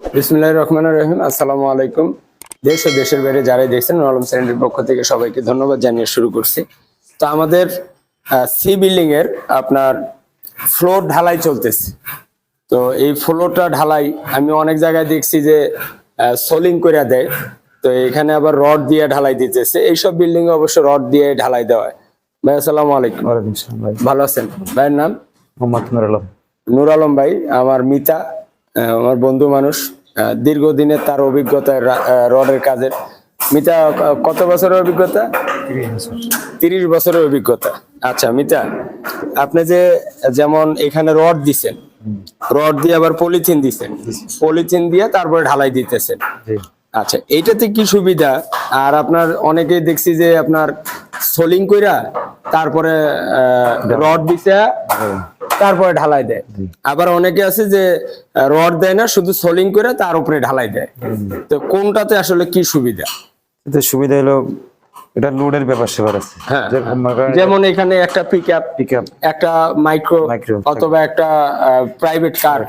বিসমুল্লাহ রহমান রহিম। আসসালামু আলাইকুম। দেশ ও দেশের বাইরে যারাই দেখছেন আলম সেন্টারের পক্ষ থেকে সবাইকে ধন্যবাদ জানিয়ে শুরু করছি। তো আমাদের সি বিল্ডিং এর আপনার ফ্লোর ঢালাই চলতেছে। তো এই ফ্লোরটা ঢালাই আমি অনেক জায়গায় দেখছি যে সোলিং করে দেয়। তো এখানে আবার রড দিয়ে ঢালাই দিতেছে। এইসব বিল্ডিং অবশ্য রড দিয়ে ঢালাই দেওয়া হয়। ভাই আসসালামু আলাইকুম। ভাই। ভালো আছেন? ভাইয়ের নাম? মোহাম্মদ নুর আলম। নূর আলম ভাই আমার মিতা। আমার বন্ধু মানুষ দীর্ঘদিনের তার অভিজ্ঞতা রডের কাজের। মিতা কত বছরের অভিজ্ঞতা? তিরিশ বছরের অভিজ্ঞতা। আচ্ছা মিতা আপনি যে যেমন এখানে রড দিছেন রড দিয়ে আবার পলিথিন দিছেন পলিথিন দিয়ে তারপরে ঢালাই দিতেছেন। আচ্ছা এইটাতে কি সুবিধা? আর আপনার অনেকেই দেখছি যে আপনার সোলিং কইরা তারপরে রড দিছে। তারপরে ঢালাই দেয়। আবার অনেকে আছে যে রড দেয় না শুধু সোলিং করে তার উপরে ঢালাই দেয়। তো কোনটাতে আসলে কি সুবিধা? এতে সুবিধা হলো এটা লোডের ব্যাপার সেবার আছে। হ্যাঁ। মনে যেমন এখানে একটা পিক আপ পিক আপ একটা মাইক্রো অথবা একটা প্রাইভেট কার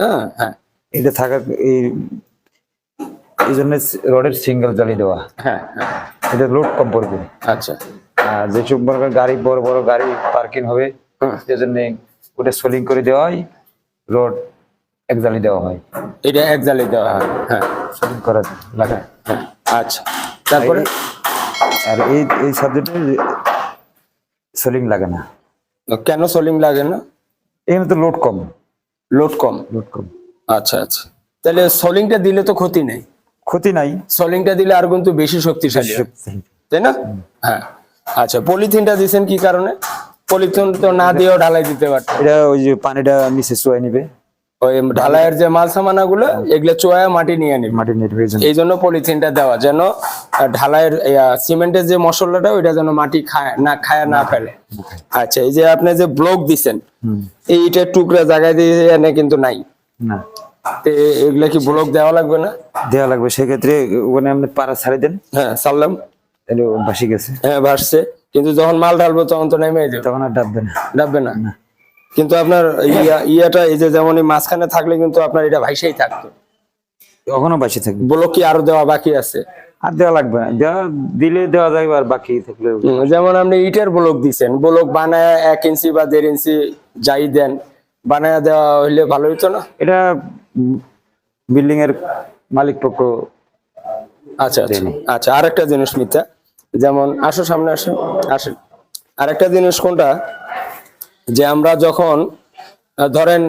হ্যাঁ হ্যাঁ। এটা থাকা এই এই জন্য রডের সিঙ্গেল জালি দেওয়া। হ্যাঁ হ্যাঁ। এটা লোড কম পড়বে। আচ্ছা। আর যেসব গাড়ি বড় বড় গাড়ি পার্কিং হবে। সেজন্য ওটা সোলিং করে দেওয়া হয় রড এক জালি দেওয়া হয়। এটা এক জালি দেওয়া হয় হ্যাঁ সোলিং করা লাগে। হ্যাঁ আচ্ছা। তারপরে? আর এই এই সাবজেক্টে সোলিং লাগে না। কেন সোলিং লাগে না? এখানে তো লোড কম। লোড কম? লোড কম। আচ্ছা আচ্ছা। তাহলে সোলিংটা দিলে তো ক্ষতি নেই। ক্ষতি নাই। সোলিংটা দিলে আর কিন্তু বেশি শক্তিশালী হয়। তাই না? হ্যাঁ। আচ্ছা পলিথিনটা দিছেন কি কারণে? পলিথিন তো না দিয়েও ঢালাই দিতে পারত। এটা ওই যে পানিটা নিচে চুয়াই নিবে। ওই ঢালাইয়ের যে মাল সামানা গুলো এগুলো চোয়া মাটি নিয়ে নিবে। মাটি এই জন্য। পলিথিনটা দেওয়া যেন আহ, ঢালাইয়ের সিমেন্টের যে মশলাটা ওইটা যেন মাটি খায় না খায় না ফেলে। আচ্ছা এই যে আপনি যে ব্লক দিছেন এই টুকরা জায়গায় দিয়ে এনে কিন্তু নাই। না। এগুলা কি ব্লক দেওয়া লাগবে না? দেওয়া লাগবে সেক্ষেত্রে ওখানে আপনি পাড়া ছাড়ি দেন। হ্যাঁ সারলাম ভাসি গেছে। হ্যাঁ ভাসছে। কিন্তু যখন মাল ঢালবো তখন তো নেমে যাবে তখন আর ডাববে না। ডাববে না। কিন্তু আপনার ইয়া ইয়াটা এই যে যেমন মাঝখানে থাকলে কিন্তু আপনার এটা ভাইসাই থাকতো। কখনো বাসি থাকবে ব্লক কি আরও দেওয়া বাকি আছে। আর দেওয়া লাগবে না। দেওয়া দিলে দেওয়া যাবে আর বাকি থাকলে যেমন আপনি ইটের ব্লক দিছেন ব্লক বানায় এক ইঞ্চি বা দেড় ইঞ্চি যাই দেন বানায় দেওয়া হইলে ভালো হইতো না? এটা বিল্ডিং এর মালিক পক্ষ আচ্ছা আচ্ছা। আচ্ছা আরেকটা জিনিস মিথ্যা। যেমন আসো সামনে আসো আসেন আরেকটা জিনিস কোনটা? যে আমরা যখন ধরেন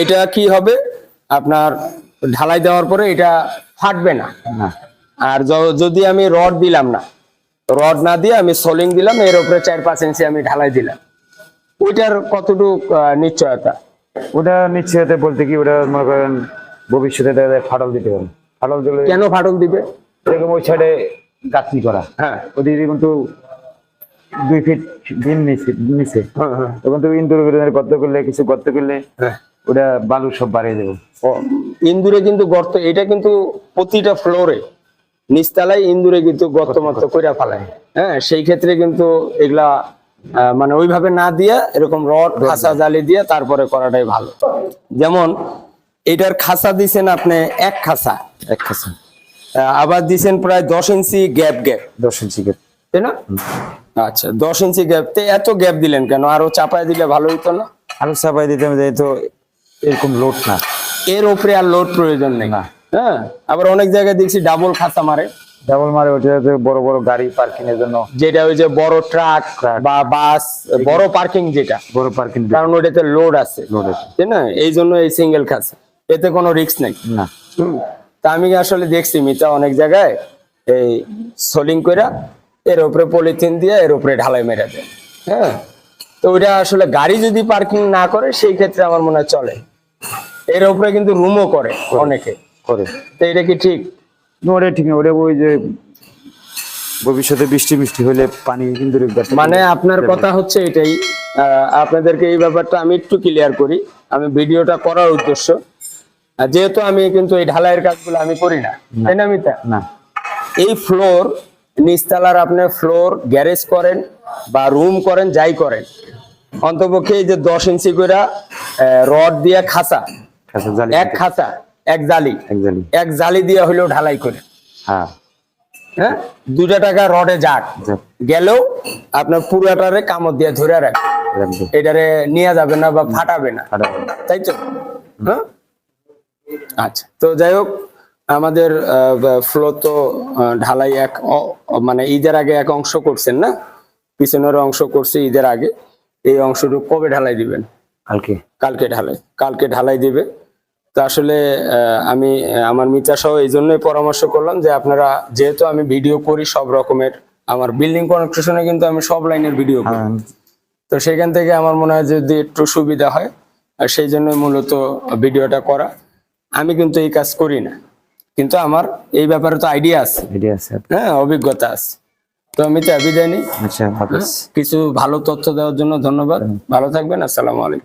এটা কি হবে? আপনার ঢালাই দেওয়ার পরে এটা ফাটবে না। আর যদি আমি রড দিলাম না রড না দিয়ে আমি সোলিং দিলাম এর উপরে চার পাঁচ ইঞ্চি আমি ঢালাই দিলাম। ওইটার কতটুকু নিশ্চয়তা? ওটা নিশ্চয়তা বলতে কি ওটা মনে করেন ভবিষ্যতে ফাটল দিতে হবে। ফাটল দিলে কেন ফাটল দিবে? এরকম ওই সাইডে গাঁথনি করা। হ্যাঁ। কিন্তু দুই ফিট দিন নিচে নিচে তখন তো ইন্দুর গর্ত করলে কিছু গর্ত করলে হ্যাঁ। ওটা বালু সব বাড়িয়ে দেবো। ইন্দুরে কিন্তু গর্ত এটা কিন্তু প্রতিটা ফ্লোরে নিচতলায় ইন্দুরে কিন্তু গর্ত মত কইরা ফেলায় হ্যাঁ সেই ক্ষেত্রে কিন্তু এগুলা মানে ওইভাবে না দিয়ে এরকম রড খাসা জালি দিয়ে। তারপরে করাটাই ভালো। যেমন এটার খাসা দিছেন আপনি এক খাসা এক খাসা আহ, আবার দিছেন প্রায় দশ ইঞ্চি গ্যাপ গ্যাপ দশ ইঞ্চি গ্যাপ তাই না? আচ্ছা দশ ইঞ্চি গ্যাপ তো এত গ্যাপ দিলেন কেন? আরও চাপায় দিলে ভালো হইতো না? আলু চাপাই দিতে হবে তো এরকম লোড না। এর উপরে আর লোড প্রয়োজন নেই। না। হ্যাঁ আবার অনেক জায়গায় দেখছি ডাবল খাসা মারে। ডাবল মারে ওটাতে বড় বড় গাড়ি পার্কিং এর জন্য। যেটা ওই যে বড় ট্রাক বা বাস বড় পার্কিং যেটা। বড় পার্কিং কারণ ওটাতে লোড আছে। লোড আছে। তাই না? এই জন্য এই সিঙ্গেল খাসা এতে কোনো রিস্ক নেই। না। তা আমি আসলে দেখছি মিতা অনেক জায়গায় এই সোলিং কইরা এর উপরে পলিথিন দিয়ে এর উপরে ঢালাই মেরে দেয়। হ্যাঁ? তো ওইটা আসলে গাড়ি যদি পার্কিং না করে সেই ক্ষেত্রে আমার মনে হয় চলে। এর উপরে কিন্তু রুমও করে অনেকে। করে। তো এটা কি ঠিক? ওটা ঠিক না। ওটা ওই যে ভবিষ্যতে বৃষ্টি মিষ্টি হলে পানি কিন্তু মানে আপনার কথা হচ্ছে এটাই। আহ, আপনাদেরকে এই ব্যাপারটা আমি একটু ক্লিয়ার করি। আমি ভিডিওটা করার উদ্দেশ্য। যেহেতু আমি কিন্তু এই ঢালাইয়ের কাজগুলো আমি করি না তাই না মিতা? না। এই ফ্লোর নিচতলার আপনি ফ্লোর গ্যারেজ করেন বা রুম করেন যাই করেন অন্তপক্ষে এই যে দশ ইঞ্চি করে রড দিয়ে খাসা খাসা এক খাসা এক জালি এক জালি। দিয়ে হইলেও ঢালাই করে হ্যাঁ। হ্যাঁ? দুটা টাকা রডে যাক। গেলেও আপনার পুরাটারে কামড় দিয়ে ধরে রাখ একদম এটারে নিয়ে যাবে না বা ফাটাবে না। তাই তো? হ্যাঁ? আচ্ছা তো যাই হোক আমাদের ফ্লো তো ঢালাই এক মানে ঈদের আগে এক অংশ করছেন না? পিছনের অংশ করছে ঈদের আগে। এই অংশটুকু কবে ঢালাই দিবেন? কালকে। কালকে ঢালাই কালকে ঢালাই দিবে। তো আসলে আমি আমার মিতা সহ এই জন্যই পরামর্শ করলাম যে আপনারা যেহেতু আমি ভিডিও করি সব রকমের আমার বিল্ডিং কনস্ট্রাকশনে কিন্তু আমি সব লাইনের ভিডিও করি। হ্যাঁ। তো সেখান থেকে আমার মনে হয় যদি একটু সুবিধা হয় আর সেই জন্য মূলত ভিডিওটা করা। আমি কিন্তু এই কাজ করি না। কিন্তু আমার এই ব্যাপারে তো আইডিয়া আছে। আইডিয়া আছে। হ্যাঁ অভিজ্ঞতা আছে। তো আমি তো নিই। আচ্ছা কিছু ভালো তথ্য দেওয়ার জন্য ধন্যবাদ। ভালো থাকবেন আসসালামু আলাইকুম।